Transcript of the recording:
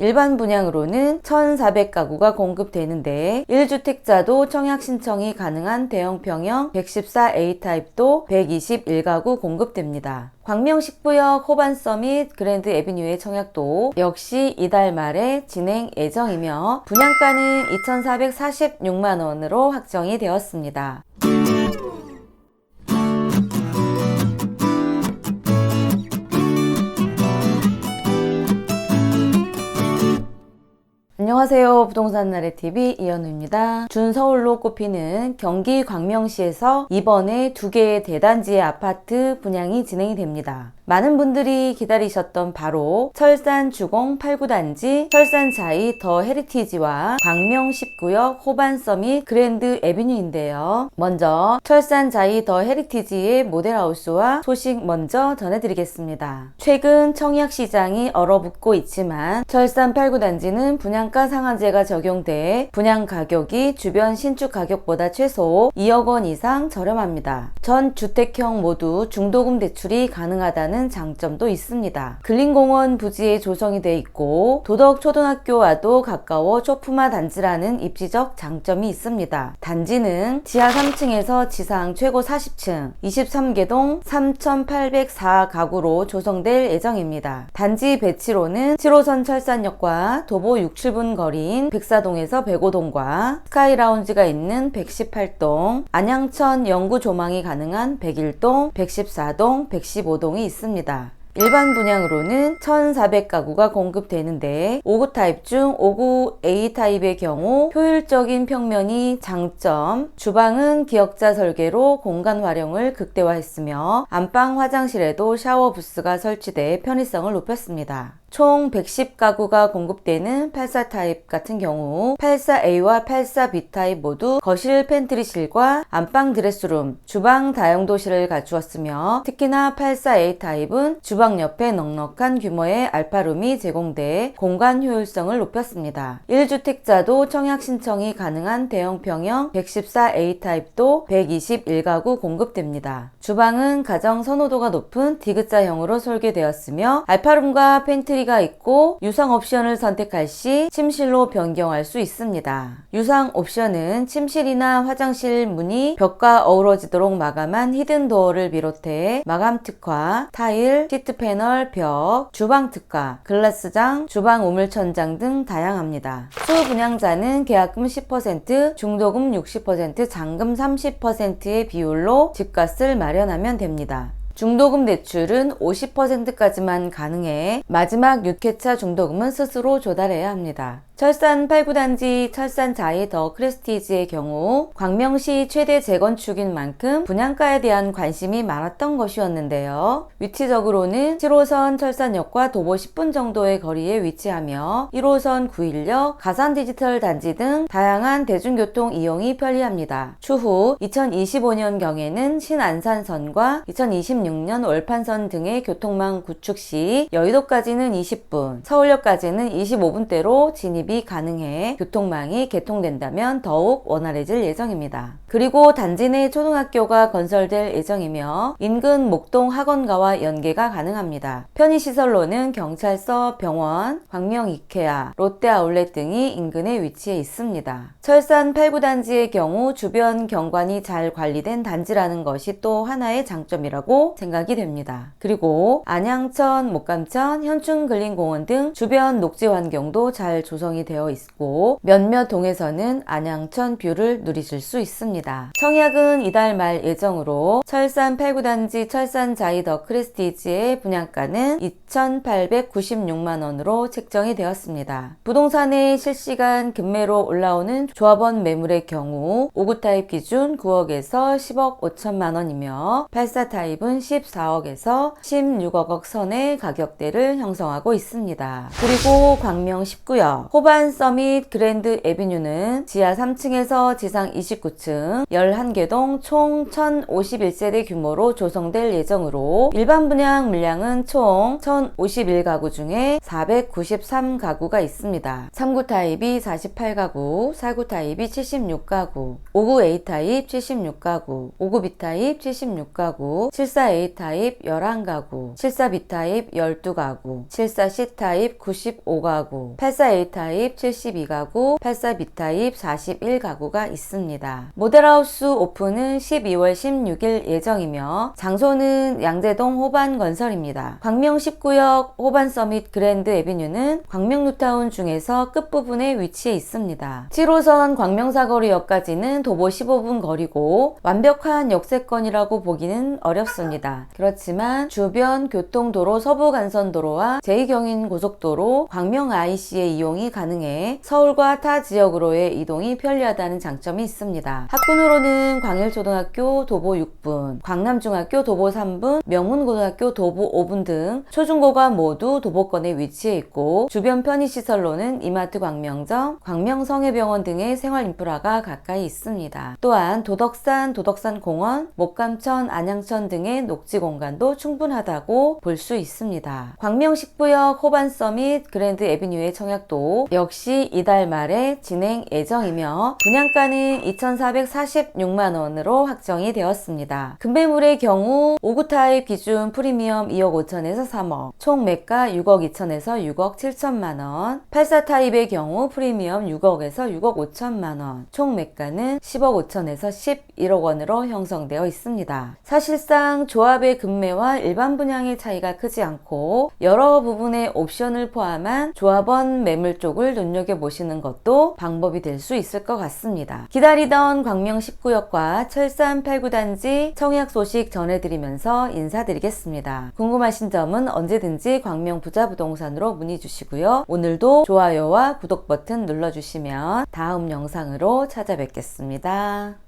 일반 분양으로는 1,400가구가 공급되는데 1주택자도 청약 신청이 가능한 대형 평형 114A 타입도 121가구 공급됩니다. 광명 10구역 호반 서밋 그랜드 에비뉴의 청약도 역시 이달 말에 진행 예정이며 분양가는 2,446만 원으로 확정이 되었습니다. 안녕하세요. 부동산 나래 TV 이현우입니다. 준서울로 꼽히는 경기 광명시에서 이번에 두 개의 대단지의 아파트 분양이 진행이 됩니다. 많은 분들이 기다리셨던 바로 철산 주공 8구단지, 철산 자이 더 헤리티지와 광명 10구역 호반 서밋 그랜드 에비뉴인데요. 먼저 철산 자이 더 헤리티지의 모델하우스와 소식 먼저 전해드리겠습니다. 최근 청약 시장이 얼어붙고 있지만 철산 8구단지는 분양가 상한제가 적용돼 분양 가격이 주변 신축 가격보다 최소 2억 원 이상 저렴합니다. 전 주택형 모두 중도금 대출이 가능하다는 장점도 있습니다. 근린공원 부지에 조성이 돼 있고 도덕 초등학교와도 가까워 초품화 단지라는 입지적 장점이 있습니다. 단지는 지하 3층에서 지상 최고 40층 23개동 3,804 가구로 조성될 예정입니다. 단지 배치로는 7호선 철산역과 도보 6, 7분 거리인 백사동에서 백오동과 스카이라운지가 있는 118동, 안양천 영구 조망이 가능한 101동, 114동, 115동이 있습니다. 일반 분양으로는 1,400가구가 공급되는데 5구 타입 중 5구 A 타입의 경우 효율적인 평면이 장점, 주방은 기역자 설계로 공간 활용을 극대화했으며 안방 화장실에도 샤워 부스가 설치돼 편의성을 높였습니다. 총 110가구가 공급되는 84 타입 같은 경우 84A와 84B 타입 모두 거실 팬트리실과 안방 드레스룸, 주방 다용도실을 갖추었으며 특히나 84A 타입은 주방 옆에 넉넉한 규모의 알파룸이 제공돼 공간 효율성을 높였습니다. 1주택자도 청약 신청이 가능한 대형 평형 114A 타입도 121가구 공급됩니다. 주방은 가정 선호도가 높은 디귿자형으로 설계되었으며 알파룸과 팬트리 가 있고 유상 옵션을 선택할 시 침실로 변경할 수 있습니다. 유상 옵션은 침실이나 화장실 문이 벽과 어우러지도록 마감한 히든 도어를 비롯해 마감 특화, 타일, 시트 패널, 벽, 주방 특화, 글라스장, 주방 우물천장 등 다양합니다. 수분양자는 계약금 10%, 중도금 60%, 잔금 30%의 비율로 집값을 마련하면 됩니다. 중도금 대출은 50%까지만 가능해 마지막 6회차 중도금은 스스로 조달해야 합니다. 철산 8구단지 철산 자이 더 크레스티지의 경우 광명시 최대 재건축인 만큼 분양가에 대한 관심이 많았던 것이었는데요. 위치적으로는 7호선 철산역과 도보 10분 정도의 거리에 위치하며 1호선 9일역, 가산 디지털 단지 등 다양한 대중교통 이용이 편리합니다. 추후 2025년경에는 신안산선과 2026년 월판선 등의 교통망 구축 시 여의도까지는 20분, 서울역까지는 25분대로 진입 진입이 가능해 교통망이 개통된다면 더욱 원활해질 예정입니다. 그리고 단지 내 초등학교가 건설될 예정이며 인근 목동 학원가와 연계가 가능합니다. 편의시설로는 경찰서, 병원, 광명 이케아, 롯데 아울렛 등이 인근에 위치해 있습니다. 철산 8구단지의 경우 주변 경관이 잘 관리된 단지라는 것이 또 하나의 장점이라고 생각이 됩니다. 그리고 안양천, 목감천, 현충근린공원 등 주변 녹지 환경도 잘 조성이 되어 있고 몇몇 동에서는 안양천 뷰를 누리실 수 있습니다. 청약은 이달 말 예정으로 철산 8구단지 철산 자이더 크레스티지의 분양가는 2,896만 원으로 책정이 되었습니다. 부동산의 실시간 급매로 올라오는 조합원 매물의 경우 5구 타입 기준 9억에서 10억 5천만 원이며 84 타입은 14억에서 16억 선의 가격대를 형성하고 있습니다. 그리고 광명 19역 호반 호반 서밋 그랜드 에비뉴는 지하 3층에서 지상 29층 11개동 총 1051세대 규모로 조성될 예정으로 일반 분양 물량은 총 1051가구 중에 493가구가 있습니다. 3구 타입이 48가구, 4구 타입이 76가구, 5구 A 타입 76가구, 5구 B 타입 76가구, 74 A 타입 11가구, 74 B 타입 12가구, 74 C 타입 95가구, 84 A 타입 72가구, 84 B 타입 41가구가 있습니다. 모델하우스 오픈은 12월 16일 예정이며 장소는 양재동 호반 건설입니다. 광명 10구역 호반 서밋 그랜드 에비뉴는 광명 뉴타운 중에서 끝부분에 위치해 있습니다. 7호선 광명사거리역까지는 도보 15분 거리고 완벽한 역세권이라고 보기는 어렵습니다. 그렇지만 주변 교통도로 서부간선도로와 제2경인 고속도로 광명 IC의 이용이 가능해 서울과 타 지역으로의 이동이 편리하다는 장점이 있습니다. 학군으로는 광일초등학교 도보 6분, 광남중학교 도보 3분, 명문고등학교 도보 5분 등 초중고가 모두 도보권에 위치해 있고 주변 편의시설로는 이마트 광명점, 광명성해병원 등의 생활 인프라가 가까이 있습니다. 또한 도덕산, 도덕산 공원, 목감천, 안양천 등의 녹지 공간도 충분하다고 볼 수 있습니다. 광명 10구역 호반 서밋 그랜드 에비뉴의 청약도 역시 이달 말에 진행 예정이며 분양가는 2,446만 원으로 확정이 되었습니다. 금매물의 경우 5구 타입 기준 프리미엄 2억 5천에서 3억, 총 매가 6억 2천에서 6억 7천만 원, 84 타입의 경우 프리미엄 6억에서 6억 5천만 원, 총 매가는 10억 5천에서 11억 원으로 형성되어 있습니다. 사실상 조합의 금매와 일반 분양의 차이가 크지 않고 여러 부분의 옵션을 포함한 조합원 매물 쪽을 눈여겨보시는 것도 방법이 될 수 있을 것 같습니다. 기다리던 광명 19역과 철산 89단지 청약 소식 전해드리면서 인사드리겠습니다. 궁금하신 점은 언제든지 광명 부자부동산으로 문의 주시고요. 오늘도 좋아요와 구독 버튼 눌러주시면 다음 영상으로 찾아뵙겠습니다.